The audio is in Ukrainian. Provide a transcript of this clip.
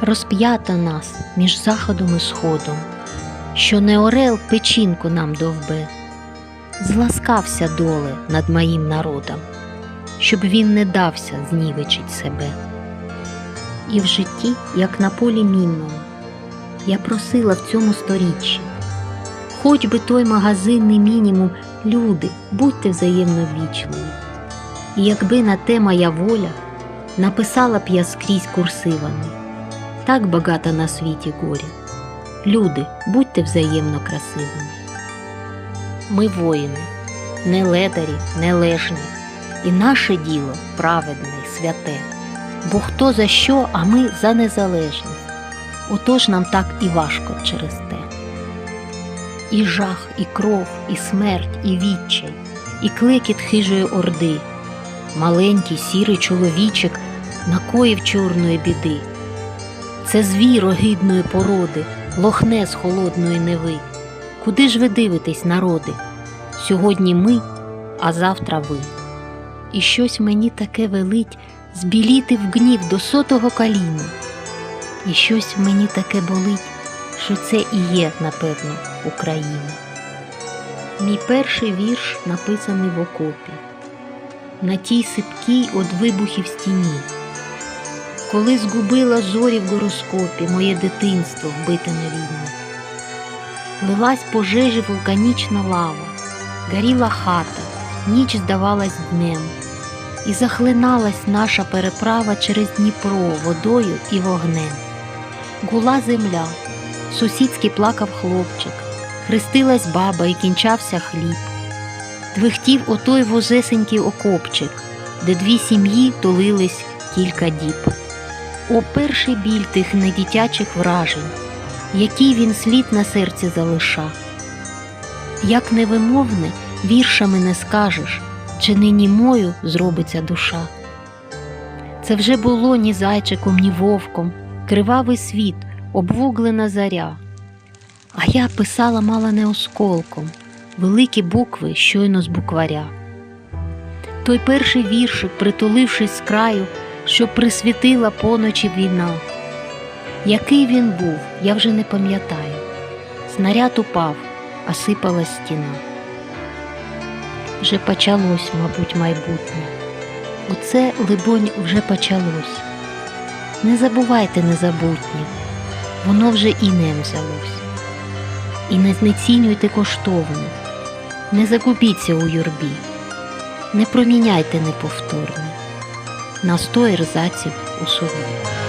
розп'ята нас між заходом і сходом, що не орел печінку нам довбе, зласкався доле над моїм народом, щоб він не дався знівечить себе. І в житті, як на полі мінному, я просила в цьому сторіччі, хоч би той магазинний мінімум, люди, будьте взаємно ввічливі. І якби на те моя воля, написала б я скрізь курсивами. Так багато на світі горя. Люди, будьте взаємно красивими. Ми воїни, не ледарі, не лежні, і наше діло праведне, святе. Бо хто за що, а ми за незалежність. Отож нам так і важко через те. І жах, і кров, і смерть, і відчай, і клекіт хижої орди. Маленький сірий чоловічик накоїв чорної біди. Це звір огидної породи, лохне з холодної неви. Куди ж ви дивитесь, народи? Сьогодні ми, а завтра ви. І щось мені таке велить збіліти в гнів до сотого каліна. І щось мені таке болить, що це і є, напевно, Україна. Мій перший вірш написаний в окопі, на тій сипкій од вибухів стіні. Коли згубила зорі в гороскопі моє дитинство вбите на війні. Лилась пожежі вулканічна лава, горіла хата, ніч здавалась днем, і захлиналась наша переправа через Дніпро водою і вогнем. Гула земля, сусідський плакав хлопчик, хрестилась баба і кінчався хліб. Двихтів отой возесенький окопчик, де дві сім'ї тулились кілька діб. О, перший біль тих недитячих вражень, який він слід на серці залиша. Як невимовне, віршами не скажеш, чи нині мою зробиться душа. Це вже було ні зайчиком, ні вовком, кривавий світ, обвуглена заря. А я писала мала не осколком, великі букви щойно з букваря. Той перший віршик, притулившись з краю, що присвітила поночі війна. Який він був, я вже не пам'ятаю. Снаряд упав, а сипалась стіна. Вже почалось, мабуть, майбутнє. Оце, либонь, вже почалось. Не забувайте незабутнє, воно вже і нем взялось. І не знецінюйте коштовне, не загубіться у юрбі, не проміняйте неповторне на сто ерзаців у собі.